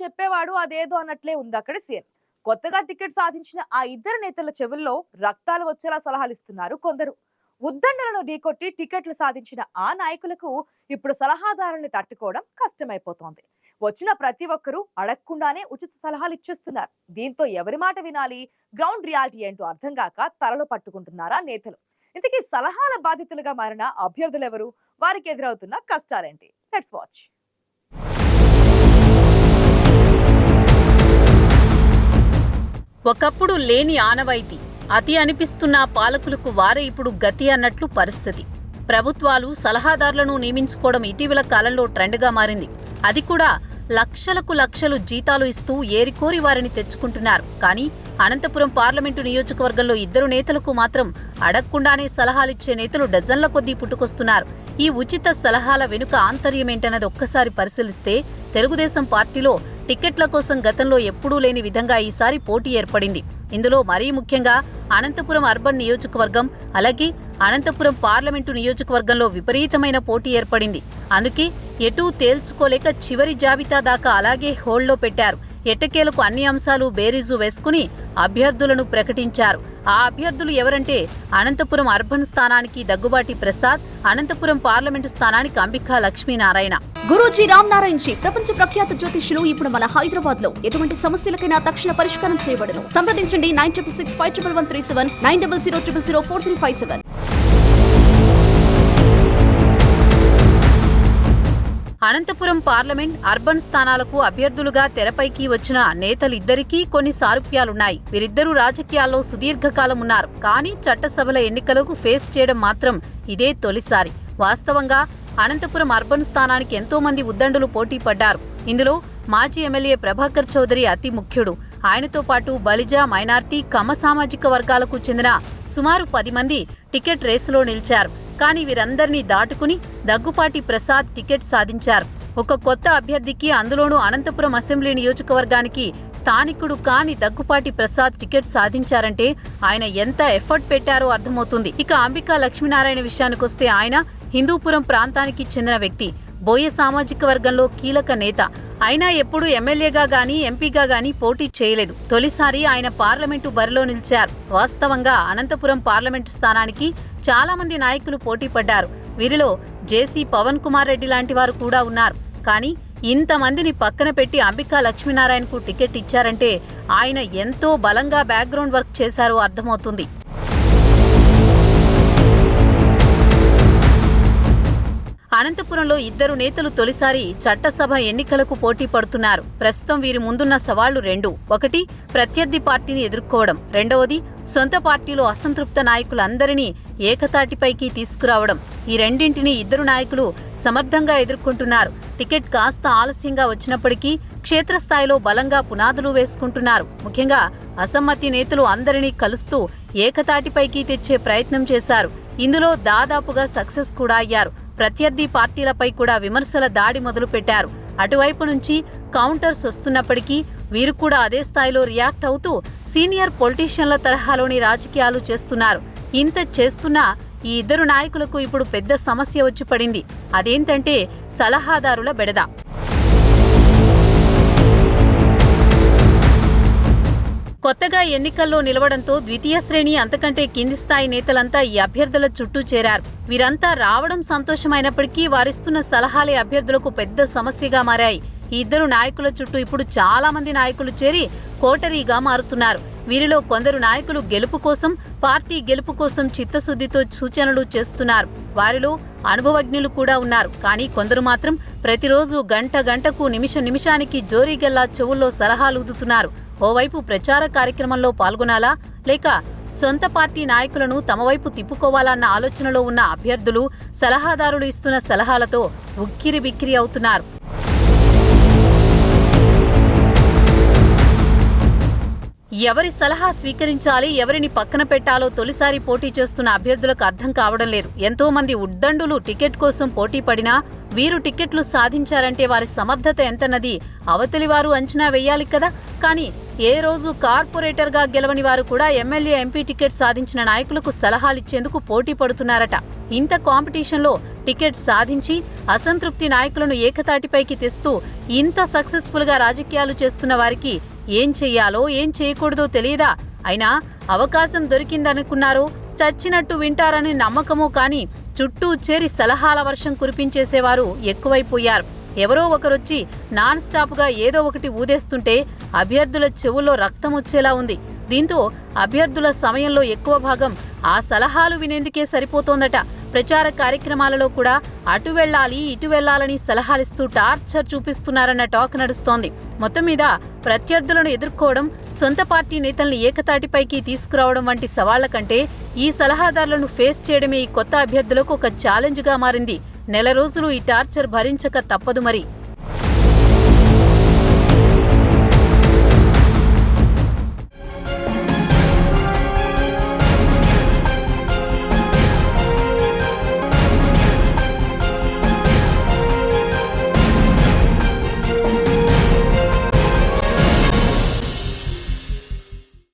చెప్పేవాడు అదేదో అన్నట్లే ఉంది అక్కడ సీన్ కొత్తగా టికెట్ సాధించిన ఆ ఇద్దరు నేతల చెవుల్లో రక్తాలు వచ్చేలా సలహాలు ఇస్తున్నారు కొందరు. ఉద్దండలను ఢీకొట్టి టికెట్లు సాధించిన ఆ నాయకులకు ఇప్పుడు సలహాదారుల్ని తట్టుకోవడం కష్టమైపోతోంది. వచ్చిన ప్రతి ఒక్కరూ అడగకుండానే ఉచిత సలహాలు ఇచ్చేస్తున్నారు. దీంతో ఎవరి మాట వినాలి గ్రౌండ్ రియాలిటీ ఏంటో అర్థం కాక తలలు పట్టుకుంటున్నారా నేతలు. ఇంతకీ సలహాల బాధితులుగా మారిన అభ్యర్థులెవరు? వారికి ఎదురవుతున్న కష్టాలేంటి? Let's watch. ఒకప్పుడు లేని ఆనవాయితీ. అతి అనిపిస్తున్న పాలకులకు వారే ఇప్పుడు గతి అన్నట్లు పరిస్థితి. ప్రభుత్వాలు సలహాదారులను నియమించుకోవడం ఇటీవల కాలంలో ట్రెండ్గా మారింది. అది కూడా లక్షలకు లక్షలు జీతాలు ఇస్తూ ఏరికోరి వారిని తెచ్చుకుంటున్నారు. కానీ అనంతపురం పార్లమెంటు నియోజకవర్గంలో ఇద్దరు నేతలకు మాత్రం అడగకుండానే సలహాలిచ్చే నేతలు డజన్ల కొద్దీ పుట్టుకొస్తున్నారు. ఈ ఉచిత సలహాల వెనుక ఆంతర్యమేంటన్నది ఒక్కసారి పరిశీలిస్తే తెలుగుదేశం పార్టీలో టికెట్ల కోసం గతంలో ఎప్పుడూ లేని విధంగా ఈసారి పోటీ ఏర్పడింది. ఇందులో మరీ ముఖ్యంగా అనంతపురం అర్బన్ నియోజకవర్గం అలాగే అనంతపురం పార్లమెంటు నియోజకవర్గంలో విపరీతమైన పోటీ ఏర్పడింది. అందుకే ఎటూ తేల్చుకోలేక చివరి జాబితా దాకా అలాగే హోల్డ్లో పెట్టారు. ఎట్టకేలకు అన్ని అంశాలు బేరీజు వేసుకుని అభ్యర్థులను ప్రకటించారు. ఆ అభ్యర్థులు ఎవరంటే అనంతపురం అర్బన్ స్థానానికి దగ్గుబాటి ప్రసాద్ అనంతపురం పార్లమెంటు స్థానానికి అంబికా లక్ష్మీనారాయణ. గురూజీ రామ్ నారాయణ్ జీ ప్రపంచ ప్రఖ్యాత జ్యోతిష్యులు ఇప్పుడు మన హైదరాబాద్లో ఎటువంటి సమస్యలకైనా తక్షణ పరిష్కారం చేయబడను. సంప్రదించండి nine triple six five triple one three seven nine double zero triple zero four three five seven. Anantapuram parliament urban స్థానాలకు అభ్యర్థులుగా తెరపైకి వచ్చిన నేతలిద్దరికీ కొన్ని సారూప్యాలున్నాయి. వీరిద్దరూ రాజకీయాల్లో సుదీర్ఘకాలం ఉన్నారు. కానీ చట్టసభల ఎన్నికలకు ఫేస్ చేయడం మాత్రం ఇదే తొలిసారి. వాస్తవంగా అనంతపురం అర్బన్ స్థానానికి ఎంతో మంది ఉద్దండులు పోటీ పడ్డారు. ఇందులో మాజీ ఎమ్మెల్యే ప్రభాకర్ చౌదరి అతి ముఖ్యుడు. ఆయనతో పాటు బలిజ మైనార్టీ కమ సామాజిక వర్గాలకు చెందిన సుమారు పది మంది టికెట్ రేసులో నిలిచారు. కానీ వీరందరినీ దాటుకుని దగ్గుపాటి ప్రసాద్ టికెట్ సాధించారు. ఒక కొత్త అభ్యర్థికి అందులోనూ అనంతపురం అసెంబ్లీ నియోజకవర్గానికి స్థానికుడు కాని దగ్గుపాటి ప్రసాద్ టికెట్ సాధించారంటే ఆయన ఎంత ఎఫర్ట్ పెట్టారో అర్థమవుతుంది. ఇక అంబికా లక్ష్మీనారాయణ విషయానికొస్తే ఆయన హిందూపురం ప్రాంతానికి చెందిన వ్యక్తి. బోయ సామాజిక వర్గంలో కీలక నేత. అయినా ఎప్పుడూ ఎమ్మెల్యేగా గానీ ఎంపీగా గానీ పోటీ చేయలేదు. తొలిసారి ఆయన పార్లమెంటు బరిలో నిలిచారు. వాస్తవంగా అనంతపురం పార్లమెంటు స్థానానికి చాలా మంది నాయకులు పోటీ పడ్డారు. వీరిలో జేసీ పవన్ కుమార్ రెడ్డి లాంటి వారు కూడా ఉన్నారు. కానీ ఇంతమందిని పక్కన పెట్టి అంబికా లక్ష్మీనారాయణకు టికెట్ ఇచ్చారంటే ఆయన ఎంతో బలంగా బ్యాక్గ్రౌండ్ వర్క్ చేశారో అర్థమవుతుంది. అనంతపురంలో ఇద్దరు నేతలు తొలిసారి చట్టసభ ఎన్నికలకు పోటీ పడుతున్నారు. ప్రస్తుతం వీరి ముందున్న సవాళ్ళు రెండు. ఒకటి ప్రత్యర్థి పార్టీని ఎదుర్కోవడం. రెండవది సొంత పార్టీలో అసంతృప్త నాయకులందరినీ ఏకతాటిపైకి తీసుకురావడం. ఈ రెండింటిని ఇద్దరు నాయకులు సమర్థంగా ఎదుర్కొంటున్నారు. టికెట్ కాస్త ఆలస్యంగా వచ్చినప్పటికీ క్షేత్రస్థాయిలో బలంగా పునాదులు వేసుకుంటున్నారు. ముఖ్యంగా అసమ్మతి నేతలు అందరినీ కలుస్తూ ఏకతాటిపైకి తెచ్చే ప్రయత్నం చేశారు. ఇందులో దాదాపుగా సక్సెస్ కూడా అయ్యారు. ప్రత్యర్థి పార్టీలపై కూడా విమర్శల దాడి మొదలుపెట్టారు. అటువైపు నుంచి కౌంటర్స్ వస్తున్నప్పటికీ వీరు కూడా అదే స్థాయిలో రియాక్ట్ అవుతూ సీనియర్ పొలిటీషియన్ల తరహాలోని రాజకీయాలు చేస్తున్నారు. ఇంత చేస్తున్నా ఈ ఇద్దరు నాయకులకు ఇప్పుడు పెద్ద సమస్య వచ్చి పడింది. అదేంటంటే సలహాదారుల బెడద. కొత్తగా ఎన్నికల్లో నిలవడంతో ద్వితీయ శ్రేణి అంతకంటే కింది స్థాయి నేతలంతా ఈ అభ్యర్థుల చుట్టూ చేరారు. వీరంతా రావడం సంతోషమైనప్పటికీ వారిస్తున్న సలహాలే అభ్యర్థులకు పెద్ద సమస్యగా మారాయి. ఈ ఇద్దరు నాయకుల చుట్టూ ఇప్పుడు చాలా మంది నాయకులు చేరి కోటరీగా మారుతున్నారు. వీరిలో కొందరు నాయకులు గెలుపు కోసం పార్టీ గెలుపు కోసం చిత్తశుద్ధితో సూచనలు చేస్తున్నారు. వారిలో అనుభవజ్ఞులు కూడా ఉన్నారు. కానీ కొందరు మాత్రం ప్రతిరోజు గంట గంటకు నిమిష నిమిషానికి జోరీగల్లా చెవుల్లో సలహాలు ఊదుతున్నారు. ఓవైపు ప్రచార కార్యక్రమంలో పాల్గొనాలా లేక సొంత పార్టీ నాయకులను తమ వైపు తిప్పుకోవాలన్న ఆలోచనలో ఉన్న అభ్యర్థులు సలహాదారులు ఇస్తున్న సలహాలతో ఉక్కిరి బిక్కిరి అవుతున్నారు. ఎవరి సలహా స్వీకరించాలి ఎవరిని పక్కన పెట్టాలో తొలిసారి పోటీ చేస్తున్న అభ్యర్థులకు అర్థం కావడం లేదు. ఎంతో మంది ఉద్దండులు టికెట్ కోసం పోటీ పడినా వీరు టికెట్లు సాధించారంటే వారి సమర్థత ఎంతన్నది అవతలి వారు అంచనా వేయాలి కదా. కానీ ఏ రోజు కార్పొరేటర్గా గెలవని వారు కూడా ఎమ్మెల్యే ఎంపీ టికెట్ సాధించిన నాయకులకు సలహాలిచ్చేందుకు పోటీ పడుతున్నారట. ఇంత కాంపిటీషన్లో టికెట్ సాధించి అసంతృప్తి నాయకులను ఏకతాటిపైకి తెస్తూ ఇంత సక్సెస్ఫుల్గా రాజకీయాలు చేస్తున్న వారికి ఏం చెయ్యాలో ఏం చేయకూడదో తెలియదా అయినా అవకాశం దొరికిందనుకున్నారు. చచ్చినట్టు వింటారని నమ్మకమో కానీ చుట్టూ చేరి సలహాల వర్షం కురిపించేసేవారు ఎక్కువైపోయారు. ఎవరో ఒకరొచ్చి నాన్ స్టాప్గా ఏదో ఒకటి ఊదేస్తుంటే అభ్యర్థుల చెవుల్లో రక్తం వచ్చేలా ఉంది. దీంతో అభ్యర్థుల సమయంలో ఎక్కువ భాగం ఆ సలహాలు వినేందుకే సరిపోతోందట. ప్రచార కార్యక్రమాలలో కూడా అటు వెళ్ళాలి ఇటు వెళ్ళాలని సలహాలిస్తూ టార్చర్ చూపిస్తున్నారన్న టాక్ నడుస్తోంది. మొత్తం మీద ప్రత్యర్థులను ఎదుర్కోవడం సొంత పార్టీ నేతల్ని ఏకతాటిపైకి తీసుకురావడం వంటి సవాళ్ళ కంటే ఈ సలహాదారులను ఫేస్ చేయడమే ఈ కొత్త అభ్యర్థులకు ఒక ఛాలెంజ్గా మారింది. నెల రోజులు ఈ టార్చర్ భరించక తప్పదు మరి.